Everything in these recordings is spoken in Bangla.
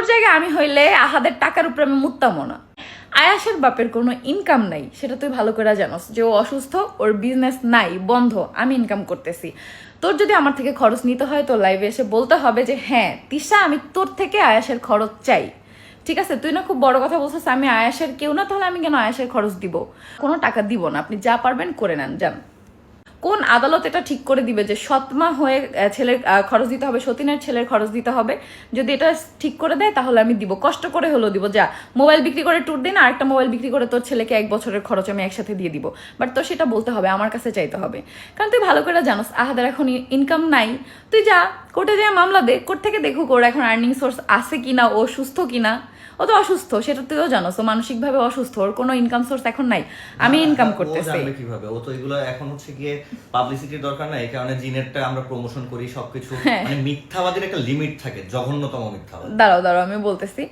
তোর জায়গায় আমি হইলে আহাদের টাকার উপরে আমি মুত্তামো না। আয়াসের বাপের কোনো ইনকাম নাই, সেটা তুই ভালো করে জানোস যে ও অসুস্থ, ওর বিজনেস নাই, বন্ধ, আমি ইনকাম করতেছি। তোর যদি আমার থেকে খরচ নিতে হয় তো লাইভে এসে বলতে হবে যে হ্যাঁ তিশা, আমি তোর থেকে আয়াসের খরচ চাই। ঠিক আছে, তুই না খুব বড় কথা বলছিস, আমি আয়াসের কেউ না, তাহলে আমি কেন আয়াসের খরচ দিব? কোনো টাকা দিব না, আপনি যা পারবেন করে নেন, যান। কোন আদালত এটা ঠিক করে দিবে যে সৎমা হয়ে ছেলের খরচ দিতে হবে, সতীনের ছেলের খরচ দিতে হবে? যদি এটা ঠিক করে দেয়, তাহলে আমি দিব। কষ্ট করে হলেও দিব। যা, মোবাইল বিক্রি করে ট্যুর দিন আরেকটা মোবাইল বিক্রি করে তোর ছেলেকে এক বছরের খরচ আমি একসাথে দিয়ে দিব। বাট তোর সেটা বলতে হবে, আমার কাছে চাইতে হবে। কারণ তুই ভালো করে জানোস, আহাদের এখন ইনকাম নাই। তুই যা, কোর্টে যা মামলা দে, কোর্ট থেকে দেখুক ওর এখন আর্নিং সোর্স আছে কিনা, ও সুস্থ কিনা। ও তো অসুস্থ সেটা তুইও জানো তো মানসিক মানসিকভাবে অসুস্থ ওর কোনো ইনকাম সোর্স এখন নাই আমি ইনকাম করতেছি কীভাবে ও তো এগুলো এখন হচ্ছে গিয়ে পাবলিসিটির দরকার নাই এই কারণে জিনেরটা আমরা প্রমোশন করি সবকিছু হ্যাঁ। মানে মিথ্যাবাদীর একটা লিমিট থাকে জঘন্যতম মিথ্যাবাদ দাঁড়াও দাঁড়াও আমি বলতেছি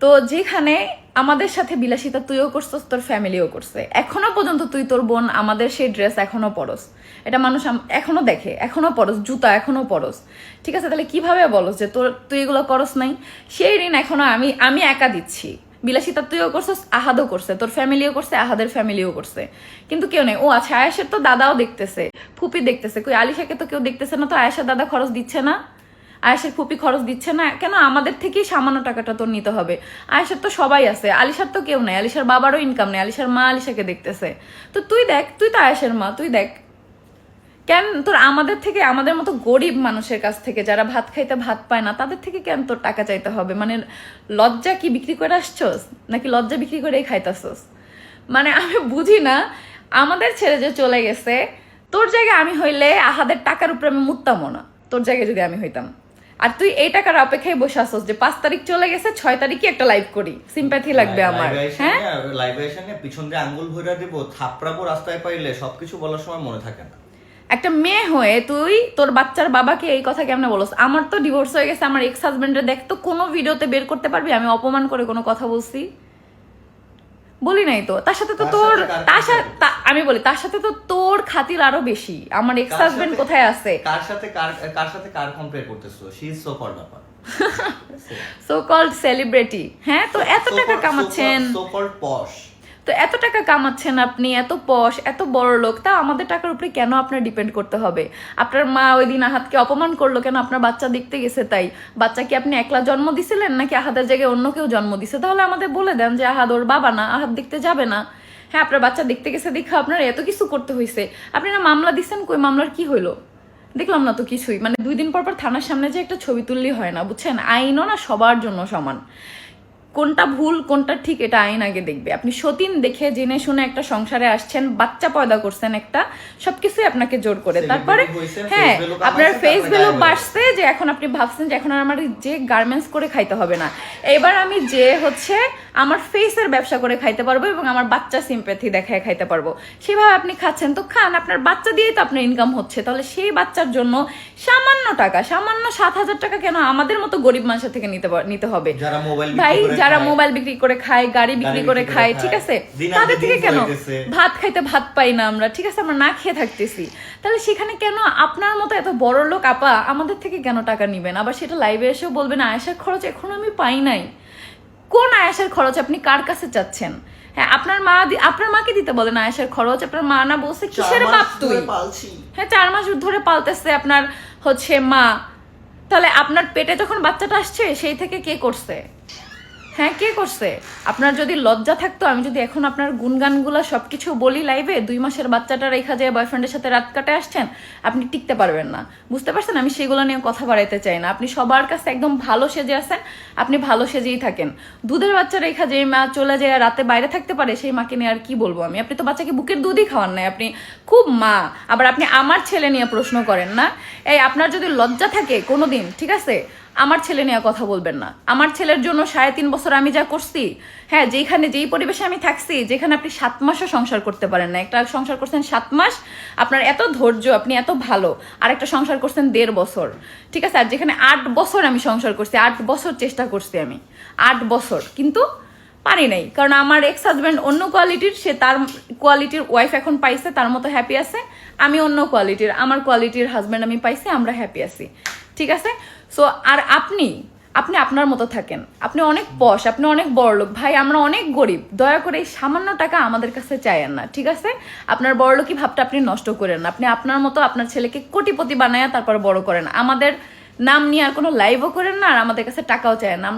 তো যেখানে আমাদের সাথে বিলাসিতা তুইও করছস, তোর ফ্যামিলিও করছে। এখনও পর্যন্ত তুই তোর বোন, আমাদের সেই ড্রেস এখনও পরস। এটা মানুষ এখনও দেখে, এখনও পরস, জুতা এখনও পরস। ঠিক আছে, তাহলে কীভাবে বলস যে তোর তুই এগুলো করস নাই? সেই ঋণ এখনও আমি আমি একা দিচ্ছি। বিলাসিতা তুইও করছস, আহাদও করছে। তোর ফ্যামিলিও করছে, আহাদের ফ্যামিলিও করছে। কিন্তু কেউ নেই। ও আচ্ছা আয়েশের তো দাদাও দেখতেছে, ফুপি দেখতেছে। কই আলিশাকে তো কেউ দেখতেছে না, তো আয়েশার দাদা খরচ দিচ্ছে না? আয়েশের ফুপি খরচ দিচ্ছে না, কেন আমাদের থেকেই সামান্য টাকাটা তোর নিতে হবে? আয়েশের তো সবাই আছে, আলিশার তো কেউ নেই, আলিশার বাবারও ইনকাম নেই, আলিশার মা আলিশাকে দেখতেছে। তো তুই দেখ, তুই তো আয়েশের মা, তুই দেখ। কেন তোর আমাদের থেকে, আমাদের মতো গরিব মানুষের কাছ থেকে যারা ভাত খাইতে ভাত পায় না, তাদের থেকে কেন তোর টাকা চাইতে হবে? মানে লজ্জা কি বিক্রি করে আসছস? নাকি লজ্জা বিক্রি করেই খাইতাছস? মানে আমি বুঝি না, আমাদের ছেড়ে যে চলে গেছে, তোর জায়গায় আমি হইলে আহাদের টাকার উপরে আমি মুত্তামো না। তোর জায়গায় যদি আমি হইতাম। আর তুই এই টাকার অপেক্ষায় বসে আসছ যে পাঁচ তারিখ চলে গেছে ছয় তারিখে একটা লাইভ করি। সিম্প্যাথি লাগবে আমার হ্যাঁ? লাইভে এসে নিয়ে পিছন দিয়ে আঙ্গুল ভরে দিব থাপড়াবো রাস্তায় পাইলে সবকিছু বলার সময় মনে থাকে না। একটা মেয়ে হয়ে তুই তোর বাচ্চার বাবাকে এই কথা কেমনে বলস? আমার তো ডিভোর্স হয়ে গেছে আমার এক্স হাজবেন্ডের দেখ তো কোনো ভিডিওতে বের করতে পারবি? আমি অপমান করে কোনো কথা বলছি? বলি নাই তো। তার সাথে তো তোর তার? সাথে আমি বলি তার সাথে তো তোর খাতির আরও বেশি। আমার এক্স হাজবেন্ড কোথায় আছে? কার সাথে কার কার সাথে কার কম্পেয়ার করতেছো? শি ইজ সো কল্ড ব্যাপার সো কল্ড সেলিব্রিটি হ্যাঁ তো এত টাকা কামাচ্ছেন। সো কল্ড পশ তো এত টাকা কামাচ্ছেন আপনি, এত পশ, এত বড় লোক তা আমাদের টাকার উপরে কেন আপনার ডিপেন্ড করতে হবে? আপনার মা ওই দিন আহাতকে অপমান করল কেন? আপনার বাচ্চা দেখতে গেছে তাই। বাচ্চা কি আপনি একলা জন্ম দিছিলেন নাকি আহাদের জায়গায় অন্য কেউ জন্ম দিছে? তাহলে আমাদের বলে দেন যে আহাদ ওর বাবা না, আহাত দেখতে যাবে না। হ্যাঁ আপনার বাচ্চা দেখতে গেছে দেখে আপনার এত কিছু করতে হয়েছে আপনি না মামলা দিচ্ছেন কই? মামলার কি হইল? দেখলাম না তো কিছুই। মানে দুই দিন পর পর থানার সামনে যে একটা ছবি তুললি হয় না, বুঝছেন? আইনও না সবার জন্য সমান। কোনটা ভুল কোনটা ঠিক এটা আইন আগে দেখবে। আপনি সতীন দেখে জেনে শুনে একটা সংসারে আসছেন বাচ্চা পয়দা করছেন একটা সবকিছুই আপনাকে জোর করে। তারপরে হ্যাঁ আপনার ফেস ভ্যালু বাড়ছে যে এখন আপনি ভাবছেন যে এখন আর আমার যে গার্মেন্টস করে খাইতে হবে না। এবার আমি যে হচ্ছে আমার ফেসের ব্যবসা করে খাইতে পারব এবং আমার বাচ্চা সিম্প্যাথি দেখায় খাইতে পারব। সেভাবে আপনি খাচ্ছেন তো খান আপনার বাচ্চা দিয়েই তো আপনার ইনকাম হচ্ছে। তাহলে সেই বাচ্চার জন্য সামান্য টাকা সামান্য সাত হাজার টাকা কেন আমাদের মতো গরিব মানুষের থেকে নিতে নিতে হবে? যারা ভাই করে যারা মোবাইল বিক্রি করে খায় গাড়ি বিক্রি করে খায় ঠিক আছে? তাদের থেকে কেন? ভাত খাইতে ভাত পাই না আমরা ঠিক আছে? আমরা না খেয়ে থাকতেছি। তাহলে সেখানে কেন আপনার মতো এত বড় লোক আপা আমাদের থেকে কেন টাকা নিবেন? আবার সেটা লাইভে এসেও বলবেন আয়েশার খরচ এখন আমি পাই নাই। কোন আয়েশার খরচ আপনি কার কাছে চাচ্ছেন? হ্যাঁ আপনার মা আপনার মাকে দিতে বলেন আয়েশার খরচ আপনার মা না বলছে কিসের বাপ তুই? হ্যাঁ চার মাস ধরে পালতেছে আপনার হচ্ছে মা। তাহলে আপনার পেটে যখন বাচ্চাটা আসছে সেই থেকে কে করছে? হ্যাঁ কে করছে? আপনার যদি লজ্জা থাকতো, আমি যদি এখন আপনার গুনগানগুলো সবকিছু বলি লাইভে দুই মাসের বাচ্চাটা রেখা যায় বয়ফ্রেন্ডের সাথে রাত কাটে আসছেন, আপনি টিকতে পারবেন না। বুঝতে পারছেন? আমি সেগুলো নিয়ে কথা বাড়াইতে চাই না। আপনি সবার কাছে একদম ভালো সেজে আছেন, আপনি ভালো সেজেই থাকেন। দুধের বাচ্চা রেখা যে মা চলে যায় রাতে বাইরে থাকতে পারে, সেই মাকে নিয়ে আর কি বলব আমি? আপনি তো বাচ্চাকে বুকের দুধই খাওয়ান নাই, আপনি খুব মা। আবার আপনি আমার ছেলে নিয়ে প্রশ্ন করেন না? এই আপনার যদি লজ্জা থাকে কোনোদিন, ঠিক আছে? আমার ছেলে নিয়ে কথা বলবেন না। আমার ছেলের জন্য সাড়ে তিন বছর আমি যা করছি হ্যাঁ যেখানে যেই পরিবেশে আমি থাকছি, যেখানে আপনি সাত মাসও সংসার করতে পারেন না। একটা সংসার করছেন সাত মাস, আপনার এত ধৈর্য, আপনি এত ভালো। আর একটা সংসার করছেন দেড় বছর। ঠিক আছে? আর যেখানে আট বছর আমি সংসার করছি, আট বছর চেষ্টা করছি আমি। আট বছর। কিন্তু পারি নাই। কারণ আমার এক্স হাজব্যান্ড অন্য কোয়ালিটির সে তার কোয়ালিটির ওয়াইফ এখন পাইছে, তার মতো হ্যাপি আছে। আমি অন্য কোয়ালিটির আমার কোয়ালিটির হাজব্যান্ড আমি পাইছি, আমরা হ্যাপি আছি। ঠিক আছে? সো আর আপনি আপনি আপনার মতো থাকেন। আপনি অনেক পশ, আপনি অনেক বড় লোক ভাই, আমরা অনেক গরিব। দয়া করে এই সামান্য টাকা আমাদের কাছে চাইয়েন না, ঠিক আছে? আপনার বড় লোকই ভাবটা আপনি নষ্ট করেন আপনি আপনার মতো আপনার ছেলেকে কোটিপতি বানায় তারপর বড় করেন। আমাদের নাম নিয়ে আর কোনো লাইভও করেন না, আর আমাদের কাছে টাকাও চায় না। আমরা